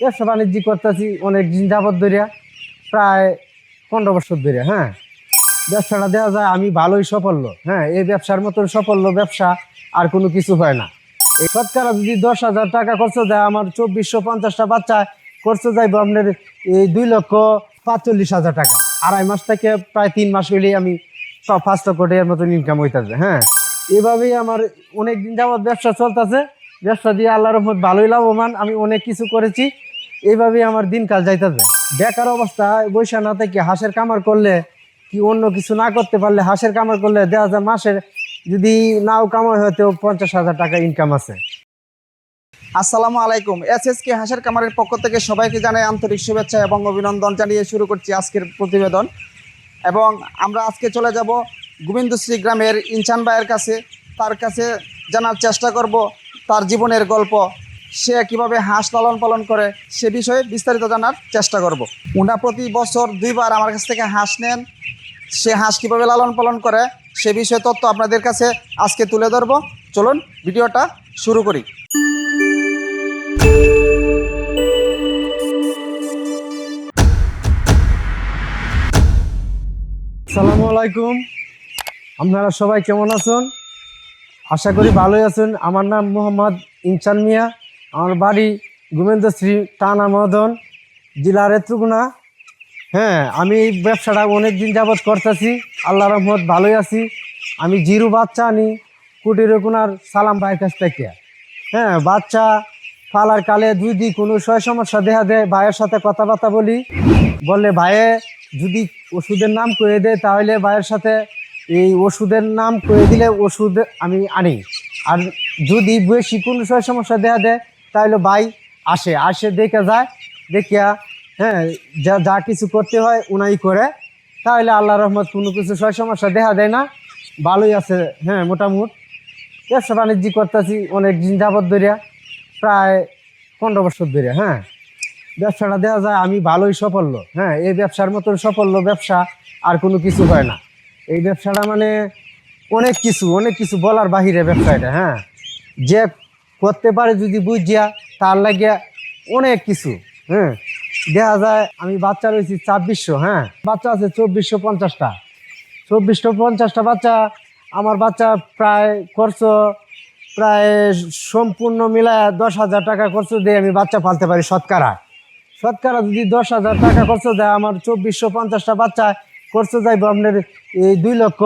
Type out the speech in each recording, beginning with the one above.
ব্যবসা বাণিজ্য করতেছি, অনেক দিন যাবত ধরিয়া, প্রায় পনেরো বছর ধরে হ্যাঁ। ব্যবসাটা দেওয়া যায়, আমি ভালোই সাফল্য হ্যাঁ। এই ব্যবসার মতন সাফল্য ব্যবসা আর কোনো কিছু হয় না। এই সৎকারা যদি দশ হাজার টাকা খরচ দেয়, আমার চব্বিশশো পঞ্চাশটা বাচ্চা খরচ যাইব আপনার এই দুই লক্ষ পাঁচচল্লিশ হাজার টাকা। আড়াই মাস থেকে প্রায় তিন মাস হইলেই আমি প- পাঁচ লক্ষ মতন ইনকাম হইতেছে হ্যাঁ। এভাবেই আমার অনেক দিন যাবত ব্যবসা চলতেছে। ব্যবসা দিয়ে আল্লাহ রহমত ভালোই লাভবান। আমি অনেক কিছু করেছি। এইভাবেই আমার দিনকাল যাইতেছে। বেকার অবস্থায় বৈশা না থেকে হাঁসের কামার করলে কি অন্য কিছু না করতে পারলে হাঁসের কামার করলে দেখা যায় মাসের যদি নাও কামাই হয়তো পঞ্চাশ হাজার টাকা ইনকাম আছে। আসসালামু আলাইকুম। এস এস কে হাঁসের কামারের পক্ষ থেকে সবাইকে জানাই আন্তরিক শুভেচ্ছা এবং অভিনন্দন জানিয়ে শুরু করছি আজকের প্রতিবেদন। এবং আমরা আজকে চলে যাব গোবিন্দশ্রী গ্রামের ইনসান ভাইয়ের কাছে। তার কাছে জানার চেষ্টা করব তার জীবনের গল্প। সে কীভাবে হাঁস লালন পালন করে সে বিষয়ে বিস্তারিত জানার চেষ্টা করব। উনা প্রতি বছর দুইবার আমার কাছ থেকে হাঁস নেন। সে হাঁস কীভাবে লালন পালন করে সে বিষয়ে তথ্য আপনাদের কাছে আজকে তুলে ধরবো। চলুন, ভিডিওটা শুরু করি। আসসালামু আলাইকুম। আপনারা সবাই কেমন আছেন? আশা করি ভালোই আছেন। আমার নাম মোহাম্মদ ইনসান মিয়া। আমার বাড়ি গোবিন্দশ্রী টানা মদন জেলা রেত্রুগুনা হ্যাঁ আমি এই ব্যবসাটা অনেক দিন যাবৎ করতেছি আল্লাহ রহমত, ভালোই আছি। আমি জিরু বাচ্চা আনি কুটির কোনার সালাম ভাইয়ের কাছ থেকে। হ্যাঁ বাচ্চা পালার কালে যদি কোনো সয় সমস্যা দেখা দেয়, ভাইয়ের সাথে কথাবার্তা বলি, বললে, ভাইয়ে, যদি ওষুধের নাম কয়ে দেয় তাহলে ভাইয়ের সাথে এই ওষুধের নাম কয়ে দিলে ওষুধ আমি আনি। আর যদি বেশি কোনো সয় সমস্যা দেখা দেয় তাহলে ভাই আসে আসে দেখে যায়, দেখিয়া হ্যাঁ যা যা কিছু করতে হয় উনাই করে। তাহলে আল্লাহ রহমত কোনো কিছু সয় সমস্যা দেখা দেয় না। ভালোই আছে হ্যাঁ মোটামুট। ব্যবসা বাণিজ্য করতেছি অনেক দিন যাবত ধরিয়া, প্রায় পনেরো বছর ধরে হ্যাঁ। ব্যবসাটা দেওয়া যায় আমি ভালোই সাফল্য হ্যাঁ এই ব্যবসার মতন সাফল্য ব্যবসা আর কোনো কিছু হয় না। এই ব্যবসাটা মানে অনেক কিছু অনেক কিছু বলার বাহিরে ব্যবসা এটা হ্যাঁ। যে করতে পারে যদি বুঝিয়া, তার লাগিয়া অনেক কিছু হ্যাঁ? দেখা যায়, আমি বাচ্চা রয়েছি ছাব্বিশশো হ্যাঁ? বাচ্চা আছে চব্বিশশো পঞ্চাশটা। চব্বিশশো পঞ্চাশটা বাচ্চা, আমার বাচ্চা প্রায় খরচ, প্রায় সম্পূর্ণ মিলায় দশ হাজার টাকা খরচ দিয়ে আমি বাচ্চা পালতে পারি শতকরা। শতকরা যদি দশ হাজার টাকা খরচ দেয়, আমার চব্বিশশো পঞ্চাশটা বাচ্চা খরচ যাইব আপনার এই দুই লক্ষ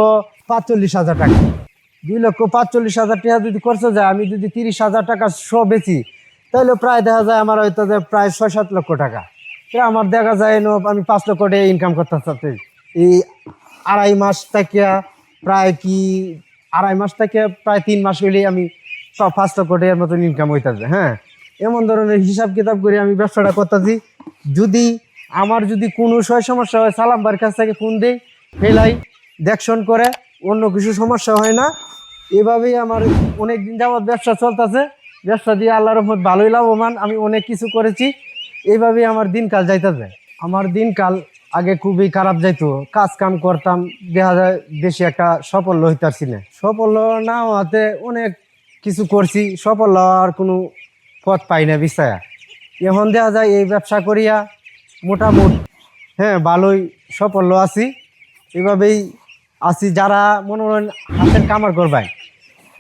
পাঁচচল্লিশ হাজার টাকা। দুই লক্ষ পাঁচচল্লিশ হাজার টাকা যদি খরচ যায় আমি যদি তিরিশ হাজার টাকা শো বেচি, তাহলে প্রায় দেখা যায় আমার হয়তো যে প্রায় ছয় সাত লক্ষ টাকা। আমার দেখা যায় এনো আমি পাঁচ লক্ষ টাকা ইনকাম করতে চাচ্ছি এই আড়াই মাস থেকে প্রায় কি, আড়াই মাস থেকে প্রায় তিন মাস হইলেই আমি সব পাঁচ লক্ষ টাকার মতন ইনকাম হইতেছে হ্যাঁ? এমন ধরনের হিসাব কিতাব করে আমি ব্যবসাটা করতেছি। যদি আমার যদি কোনো সয় সমস্যা হয়, সালাম ভাইয়ের কাছ থেকে ফোন দেই, ফেলাই, দেখশন করে, অন্য কিছু সমস্যা হয় না। এভাবেই আমার অনেক দিন যাবৎ ব্যবসা চলতেছে। ব্যবসা দিয়ে আল্লাহ রহমত ভালোই লাভবান, আমি অনেক কিছু করেছি। এইভাবেই আমার দিনকাল যাইতেছে। আমার দিনকাল আগে খুবই খারাপ যাইতো। কাজ কাম করতাম, দেখা যায় বেশি একটা সাফল্য হইতারছি না। সাফল্য না হওয়াতে অনেক কিছু করছি সফল আর কোনো পথ পাই না বিচায়া এখন দেখা যায় এই ব্যবসা করিয়া মোটামুট হ্যাঁ ভালোই সফল আছি। এভাবেই আছি যারা মনে করেন হাঁসের কামার করবেন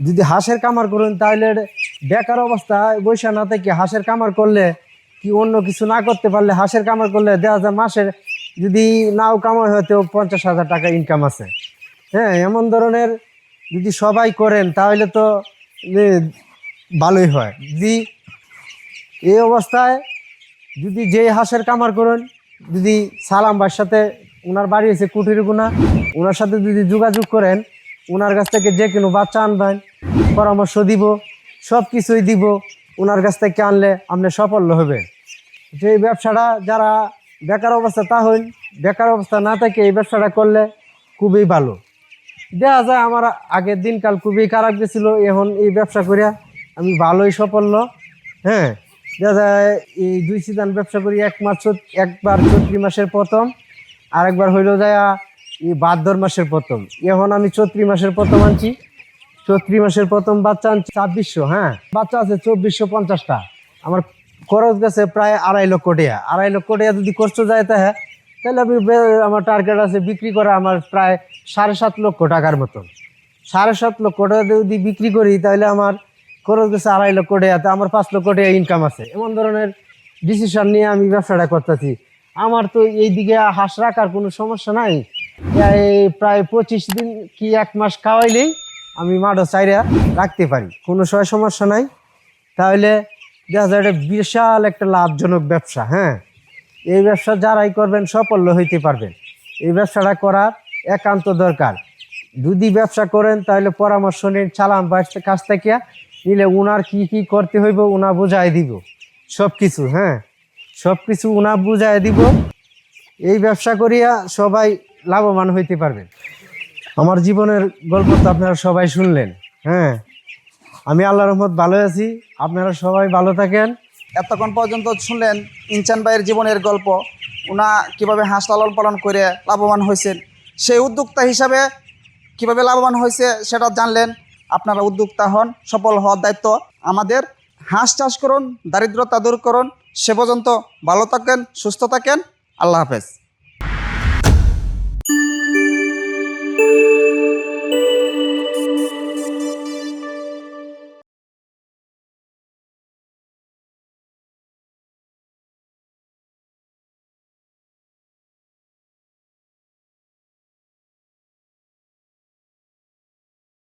যদি হাঁসের কামার করুন, তাহলে বেকার অবস্থায় বৈশা না থেকে হাঁসের কামার করলে কি অন্য কিছু না করতে পারলে হাঁসের কামার করলে দেখা যায় মাসের যদি নাও কামাই হয়তো পঞ্চাশ হাজার টাকা ইনকাম আছে। হ্যাঁ এমন ধরনের যদি সবাই করেন, তাহলে তো ভালোই হয়। যদি এই অবস্থায় যদি যে হাঁসের কামার করেন, যদি সালাম সাথে ওনার বাড়ি এসে কুটির গুনা ওনার সাথে যদি যোগাযোগ করেন ওনার কাছ থেকে যে কোনো বাচ্চা আনবেন, পরামর্শ দিব সব কিছুই দিব ওনার কাছ থেকে আনলে আপনি সাফল্য হবে যে ব্যবসাটা যারা বেকার অবস্থা তা হইন বেকার অবস্থা না থাকে এই ব্যবসাটা করলে খুবই ভালো। দেখা যায় আমার আগের দিনকাল খুবই খারাপ গেছিল, এখন এই ব্যবসা করিয়া আমি ভালোই সাফল্য হ্যাঁ। দেখা যায় এই দুই সিজন ব্যবসা করি, এক মাস একবার চৈত্রি মাসের প্রথম আর একবার হইল যায় ভাদ্র মাসের প্রথম। এখন আমি চৈত্রি মাসের প্রথম আনছি। চৈত্রি মাসের প্রথম বাচ্চা আনছি ছাব্বিশশো হ্যাঁ? বাচ্চা আছে চব্বিশশো পঞ্চাশটা। আমার খরচ গেছে প্রায় আড়াই লক্ষ টাকা। আড়াই লক্ষ টাকা যদি খরচ যায় তা হ্যাঁ তাহলে আমি আমার টার্গেট আছে বিক্রি করা আমার প্রায় সাড়ে সাত লক্ষ টাকার মতন সাড়ে সাত লক্ষ টাকা যদি বিক্রি করি, তাহলে আমার খরচ গেছে আড়াই লক্ষ টাকা। তা আমার পাঁচ লক্ষ টাকা ইনকাম আছে। এমন ধরনের ডিসিশন নিয়ে আমি ব্যবসাটা করতেছি। আমার তো এই দিকে হাঁস রাখার কোনো সমস্যা নাই। প্রায় পঁচিশ দিন কি এক মাস খাওয়াইলেই আমি মাঠও চাইরা রাখতে পারি। কোনো সময় সমস্যা নাই। তাহলে দেখা যায় এটা বিশাল একটা লাভজনক ব্যবসা হ্যাঁ? এই ব্যবসা যারাই করবেন সাফল্য হইতে পারবেন। এই ব্যবসাটা করার একান্ত দরকার। যদি ব্যবসা করেন, তাহলে পরামর্শ নিন চালান বাইরের কাছ থেকে। নিলে উনার কি কি করতে হইব, উনা বুঝাই দিব। সব কিছু হ্যাঁ? সব কিছু উনা বুঝাই দিব। এই ব্যবসা করিয়া সবাই লাভবান হইতে পারবেন। আমার জীবনের গল্প তো আপনারা সবাই শুনলেন হ্যাঁ? আমি আল্লাহ রহমত ভালো আছি, আপনারা সবাই ভালো থাকেন। এতক্ষণ পর্যন্ত শুনলেন ইনচান ভাইয়ের জীবনের গল্প, উনা কীভাবে হাঁস লালন পালন করে লাভবান হয়েছেন। সেই উদ্যোক্তা হিসাবে কীভাবে লাভবান হয়েছে সেটা জানলেন, আপনারা উদ্যোক্তা হন, সফল হওয়ার দায়িত্ব আমাদের। হাঁস চাষ করুন, দারিদ্রতা দূর করুন, সে পর্যন্ত ভালো থাকেন, সুস্থ থাকেন, আল্লাহ হাফেজ।